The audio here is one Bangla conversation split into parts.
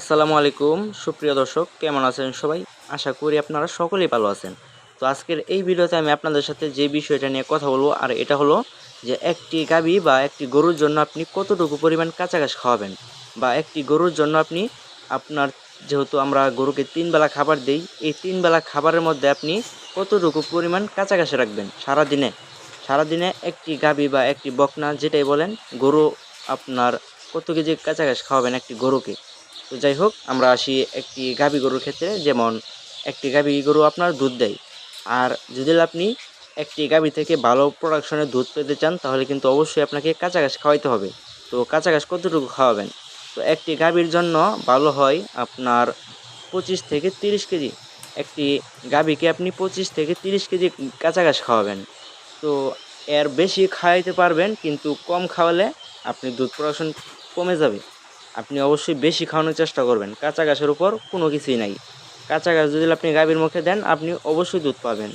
আসসালামু আলাইকুম, সুপ্রিয় দর্শক, কেমন আছেন সবাই? আশা করি আপনারা সকলেই ভালো আছেন। তো আজকের এই ভিডিওতে আমি আপনাদের সাথে যে বিষয়টা নিয়ে কথা বলব, আর এটা হলো যে একটি গাভী বা একটি গরুর জন্য আপনি কতটুকু পরিমাণ কাঁচা ঘাস খাওয়াবেন বা একটি গরুর জন্য আপনি আপনার যেহেতু আমরা গরুকে তিন বেলা খাবার দিই, এই তিন বেলা খাবারের মধ্যে আপনি কতটুকু পরিমাণ কাঁচা ঘাস রাখবেন? সারাদিনে সারাদিনে একটি গাভী বা একটি বকনা, যেটাই বলেন, গরু আপনার কত কেজি কাঁচা ঘাস খাওয়াবেন একটি গরুকে? তো যাই হোক, আমরা আসি একটি গাভী গরুর ক্ষেত্রে। যেমন, একটি গাভী গরু আপনার দুধ দেয়। আর যদি আপনি একটি গাভী থেকে ভালো প্রোডাকশনের দুধ পেতে চান, তাহলে কিন্তু অবশ্যই আপনাকে কাঁচা ঘাস খাওয়াইতে হবে। তো কাঁচা ঘাস কতটুকু খাওয়াবেন? তো একটি গাভীর জন্য ভালো হয় আপনার পঁচিশ থেকে তিরিশ কেজি। একটি গাভীকে আপনি পঁচিশ থেকে তিরিশ কেজি কাঁচা ঘাস খাওয়াবেন। তো এর বেশি খাওয়াইতে পারবেন, কিন্তু কম খাওয়ালে আপনি দুধ প্রোডাকশন কমে যাবে। আপনি অবশ্যই বেশি খাওয়ানোর চেষ্টা করবেন। কাঁচা গাছের উপর কোনো কিছুই নাই। কাঁচা গাছ যদি আপনি গাভীর মুখে দেন, আপনি অবশ্যই দুধ পাবেন।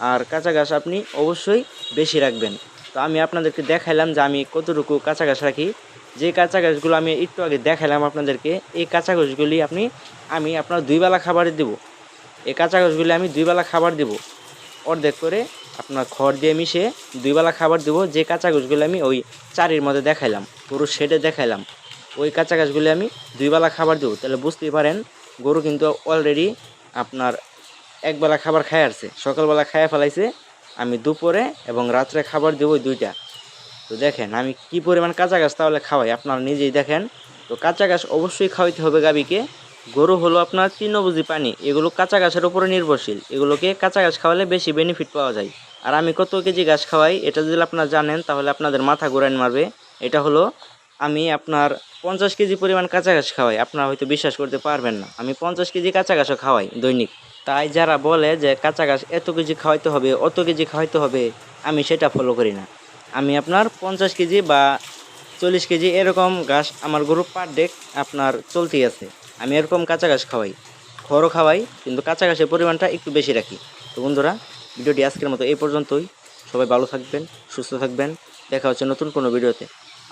আর কাঁচা গাছ আপনি অবশ্যই বেশি রাখবেন। তো আমি আপনাদেরকে দেখাইলাম যে আমি কতটুকু কাঁচা গাছ রাখি। যে কাঁচা গাছগুলো আমি একটু আগে দেখাইলাম আপনাদেরকে, এই কাঁচা গাছগুলি আপনি, আমি আপনার দুই বেলা খাবারে দেব। এই কাঁচা গাছগুলি আমি দুই বেলা খাবার দেব। অর্ধেক করে আপনার খড় দিয়ে মিশে দুই বেলা খাবার দেবো। যে কাঁচা ঘাসগুলো আমি ওই চারির মধ্যে দেখাইলাম, পুরো শেডে দেখাইলাম। ওই কাঁচা গাছগুলি আমি দুই বেলা খাবার দেবো। তাহলে বুঝতেই পারেন, গরু কিন্তু অলরেডি আপনার একবেলা খাবার খায় আসছে। সকালবেলা খাইয়া ফেলাইছে, আমি দুপুরে এবং রাত্রে খাবার দেবো দুইটা। তো দেখেন, আমি কি পরিমাণ কাঁচা গাছ তাহলে খাওয়াই? আপনারা নিজেই দেখেন। তো কাঁচা গাছ অবশ্যই খাওয়াইতে হবে গাবিকে গরু হলো আপনার তৃণভোজী পানি এগুলো কাঁচা গাছের উপরে নির্ভরশীল। এগুলোকে কাঁচা গাছ খাওয়ালে বেশি বেনিফিট পাওয়া যায়। আর আমি কত কেজি গাছ খাওয়াই, এটা যদি আপনারা জানেন, তাহলে আপনাদের মাথা ঘুরান মারবে। এটা হলো আমি আপনার পঞ্চাশ কেজি পরিমাণ কাঁচা ঘাস খাওয়াই। আপনারা হয়তো বিশ্বাস করতে পারবেন না। আমি পঞ্চাশ কেজি কাঁচা ঘাসও খাওয়াই দৈনিক। তাই যারা বলে যে কাঁচা ঘাস এত কেজি খাওয়াইতে হবে, অত কেজি খাওয়াইতে হবে, আমি সেটা ফলো করি না। আমি আপনার পঞ্চাশ কেজি বা চল্লিশ কেজি এরকম ঘাস আমার গরু পার ডে আপনার চলতেই আছে। আমি এরকম কাঁচা ঘাস খাওয়াই। খড়ও খাওয়াই, কিন্তু কাঁচা ঘাসের পরিমাণটা একটু বেশি রাখি। তো বন্ধুরা, ভিডিওটি আজকের মতো এই পর্যন্তই। সবাই ভালো থাকবেন, সুস্থ থাকবেন। দেখা হচ্ছে নতুন কোনো ভিডিওতে।